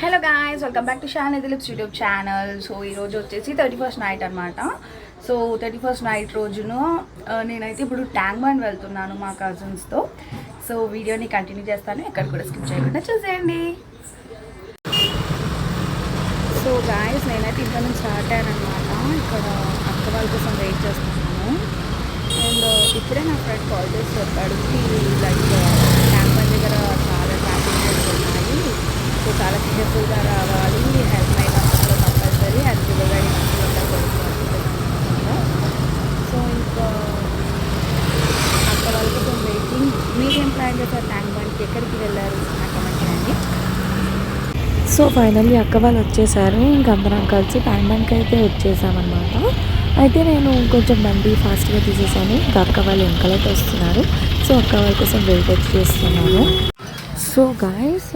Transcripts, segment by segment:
Hello guys welcome back to Shan Dilip's YouTube channel so ఈరోజు వచ్చేసి thirty first night అనమాట so thirty first night రోజును నేనైతే ఇప్పుడు ట్యాంక్ బండ్ వెళ్తున్నాను మా కజిన్స్తో సో వీడియోని కంటిన్యూ చేస్తాను ఎక్కడ కూడా స్కిప్ చేయకుండా చూసేయండి. సో గాయస్ నేనైతే ఇంత నుంచి స్టార్ట్ అయ్యానమాట ఇక్కడ అక్క వాళ్ళ కోసం వెయిట్ చేస్తున్నాను. అండ్ ఇప్పుడే నా ఫ్రెండ్ కాల్ చేసి చెప్పాడు లైక్ ట్యాంక్ బండ్ దగ్గర చాలా ట్రాఫిక్ ఉన్నాయి సో చాలా కేర్ఫుల్గా రావాలి హెల్మెట్ అసలు కంపల్సరీ అండ్ పిల్లగాడి సో ఇంకా అక్క వాళ్ళ కోసం వెయిటింగ్ మీరేం ప్లాన్ చేశారు ట్యాంక్ బండ్కి ఎక్కడికి వెళ్ళారు? నాకు కమెంట్ చేయండి సో ఫైనల్లీ అక్క వాళ్ళు వచ్చేసారు. ఇంకందరం అందరం కలిసి బండ్కి అయితే వచ్చేసామన్నమాట. అయితే నేను కొంచెం బండి ఫాస్ట్గా తీసేసాను. ఇంకా అక్క వాళ్ళు వెనకాలైతే వస్తున్నారు. సో అక్క వాళ్ళ కోసం వెయిట్ అయితే చేస్తున్నాను. సో గాయస్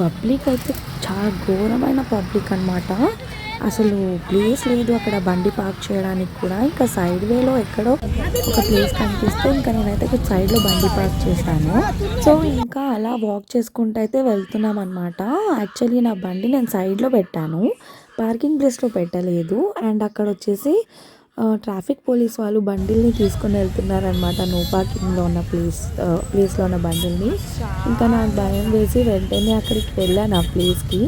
పబ్లిక్ అయితే చాలా ఘోరమైన పబ్లిక్ అన్నమాట. అసలు ప్లేస్ లేదు అక్కడ బండి పార్క్ చేయడానికి కూడా. ఇంకా సైడ్ వేలో ఎక్కడో ఒక ప్లేస్ కనిపిస్తే ఇంకా నేనైతే ఇక్కడ సైడ్లో బండి పార్క్ చేశాను. సో ఇంకా అలా వాక్ చేసుకుంటూ అయితే వెళ్తున్నాం అనమాట యాక్చువల్లీ నా బండి నేను సైడ్లో పెట్టాను. పార్కింగ్ ప్లేస్లో పెట్టలేదు. అండ్ అక్కడ వచ్చేసి ట్రాఫిక్ పోలీస్ వాళ్ళు బండిల్ని తీసుకొని వెళ్తున్నారనమాట నో పార్కింగ్లో ఉన్న ప్లేస్ ప్లేస్లో ఉన్న బండిల్ని. ఇంకా నాకు భయం వేసి వెంటనే అక్కడికి వెళ్ళాను ఆ ప్లేస్కి.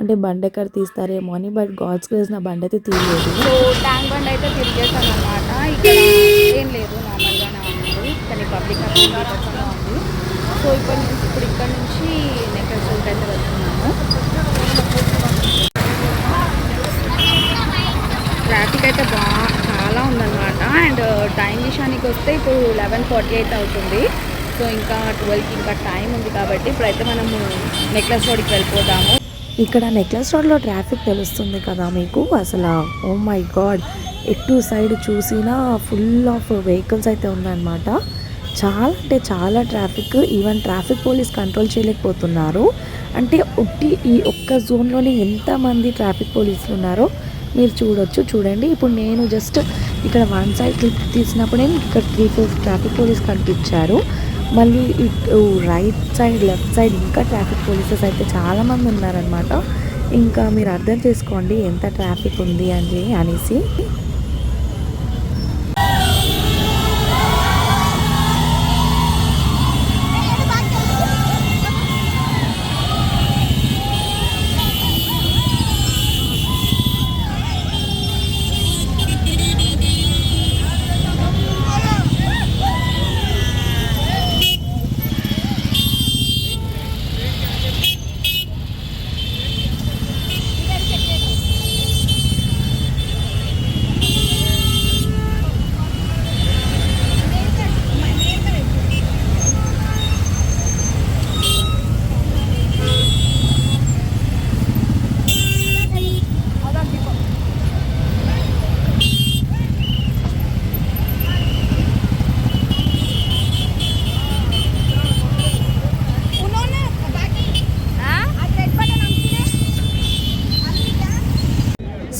అంటే బండి ఎక్కడ తీస్తారేమో అని బట్ గాడ్స్ గ్రేస్ నా బండి అయితే తీయలేదు. సో ట్యాంక్ బండ్ అయితే తిరిగేసాను అనమాట ఇక్కడ ఏం లేదు నార్మల్గానే ఉంది. కానీ పబ్లిక్ అంతా ఉంది సో ఇక్కడ నుంచి ఇప్పుడు ఇక్కడ నుంచి నెక్లెస్ రోడ్ అయితే వెళ్తున్నాము. ట్రాఫిక్ అయితే బా చాలా ఉందన్నమాట. అండ్ టైం విషయానికి వస్తే ఇప్పుడు లెవెన్ ఫార్టీ ఎయిట్ అవుతుంది. సో ఇంకా ట్వెల్వ్కి ఇంకా టైం ఉంది కాబట్టి ఇప్పుడైతే మనము నెక్లెస్ రోడ్కి వెళ్ళిపోదాము. ఇక్కడ నెక్లెస్ రోడ్లో ట్రాఫిక్ తెలుస్తుంది కదా మీకు? అసలు ఓ మై గాడ్ ఎటు సైడ్ చూసినా ఫుల్ ఆఫ్ వెహికల్స్ అయితే ఉందన్నమాట చాలా అంటే చాలా traffic even traffic police control చేయలేకపోతున్నారు. అంటే ఒట్టి ఈ ఒక్క జోన్లోనే ఎంతమంది ట్రాఫిక్ పోలీసులు ఉన్నారో మీరు చూడొచ్చు చూడండి. ఇప్పుడు నేను జస్ట్ ఇక్కడ వన్ సైడ్ క్లిప్ తీసినప్పుడే ఇక్కడ త్రీ ఫోర్ ట్రాఫిక్ పోలీస్ కనిపించారు. మళ్ళీ ఇటు రైట్ సైడ్ లెఫ్ట్ సైడ్ ఇంకా ట్రాఫిక్ పోలీసెస్ అయితే చాలామంది ఉన్నారనమాట ఇంకా మీరు అర్థం చేసుకోండి ఎంత ట్రాఫిక్ ఉంది అని అనేసి.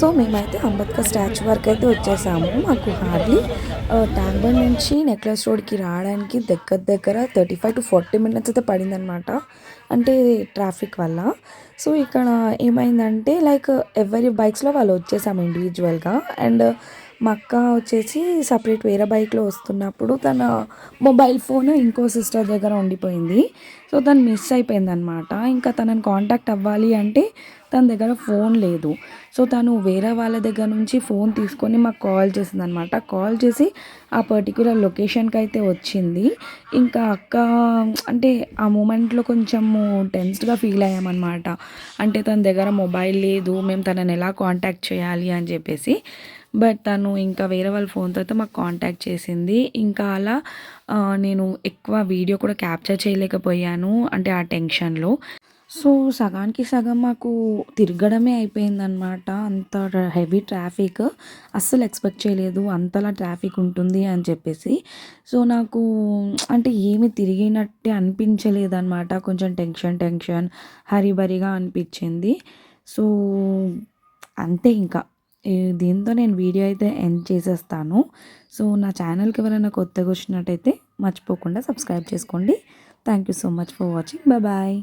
సో మేమైతే అంబేద్కర్ స్టాచ్యూ వరకు అయితే వచ్చేసాము. మాకు హార్డ్లీ ట్యాంక్ బండ్ నుంచి నెక్లెస్ రోడ్కి రావడానికి దగ్గర దగ్గర thirty five to forty minutes అయితే పడిందనమాట అంటే ట్రాఫిక్ వల్ల. సో ఇక్కడ ఏమైందంటే లైక్ ఎవరి బైక్స్లో వాళ్ళు వచ్చేసాము ఇండివిజువల్గా అండ్ మా అక్క వచ్చేసి సపరేట్ వేరే బైక్లో వస్తున్నప్పుడు తన మొబైల్ ఫోన్ ఇంకో సిస్టర్ దగ్గర ఉండిపోయింది. సో తను మిస్ అయిపోయింది అనమాట ఇంకా తనని కాంటాక్ట్ అవ్వాలి అంటే తన దగ్గర ఫోన్ లేదు. సో తను వేరే వాళ్ళ దగ్గర నుంచి ఫోన్ తీసుకొని మాకు కాల్ చేసింది అనమాట కాల్ చేసి ఆ పర్టికులర్ లొకేషన్కి అయితే వచ్చింది. ఇంకా అక్క అంటే ఆ మూమెంట్లో కొంచెము టెన్స్డ్గా ఫీల్ అయ్యామన్నమాట అంటే తన దగ్గర మొబైల్ లేదు మేము తనని ఎలా కాంటాక్ట్ చేయాలి అని చెప్పేసి. బట్ తను ఇంకా వేరే వాళ్ళ ఫోన్తో అయితే మాకు కాంటాక్ట్ చేసింది. ఇంకా అలా నేను ఎక్కువ వీడియో కూడా క్యాప్చర్ చేయలేకపోయాను అంటే ఆ టెన్షన్లో సో సగానికి సగం మాకు తిరగడమే అయిపోయిందనమాట అంత హెవీ ట్రాఫిక్. అస్సలు ఎక్స్పెక్ట్ చేయలేదు. అంతలా ట్రాఫిక్ ఉంటుంది అని చెప్పేసి. సో నాకు అంటే ఏమి తిరిగినట్టే అనిపించలేదు అనమాట కొంచెం టెన్షన్ టెన్షన్ హరిబరిగా అనిపించింది. సో అంతే ఇంకా. దీంతో నేను వీడియో అయితే ఎండ్ చేసేస్తాను. సో నా ఛానల్కి ఎవరైనా కొత్తగా వచ్చినట్టయితే మర్చిపోకుండా సబ్స్క్రైబ్ చేసుకోండి. Thank you so much for watching. Bye.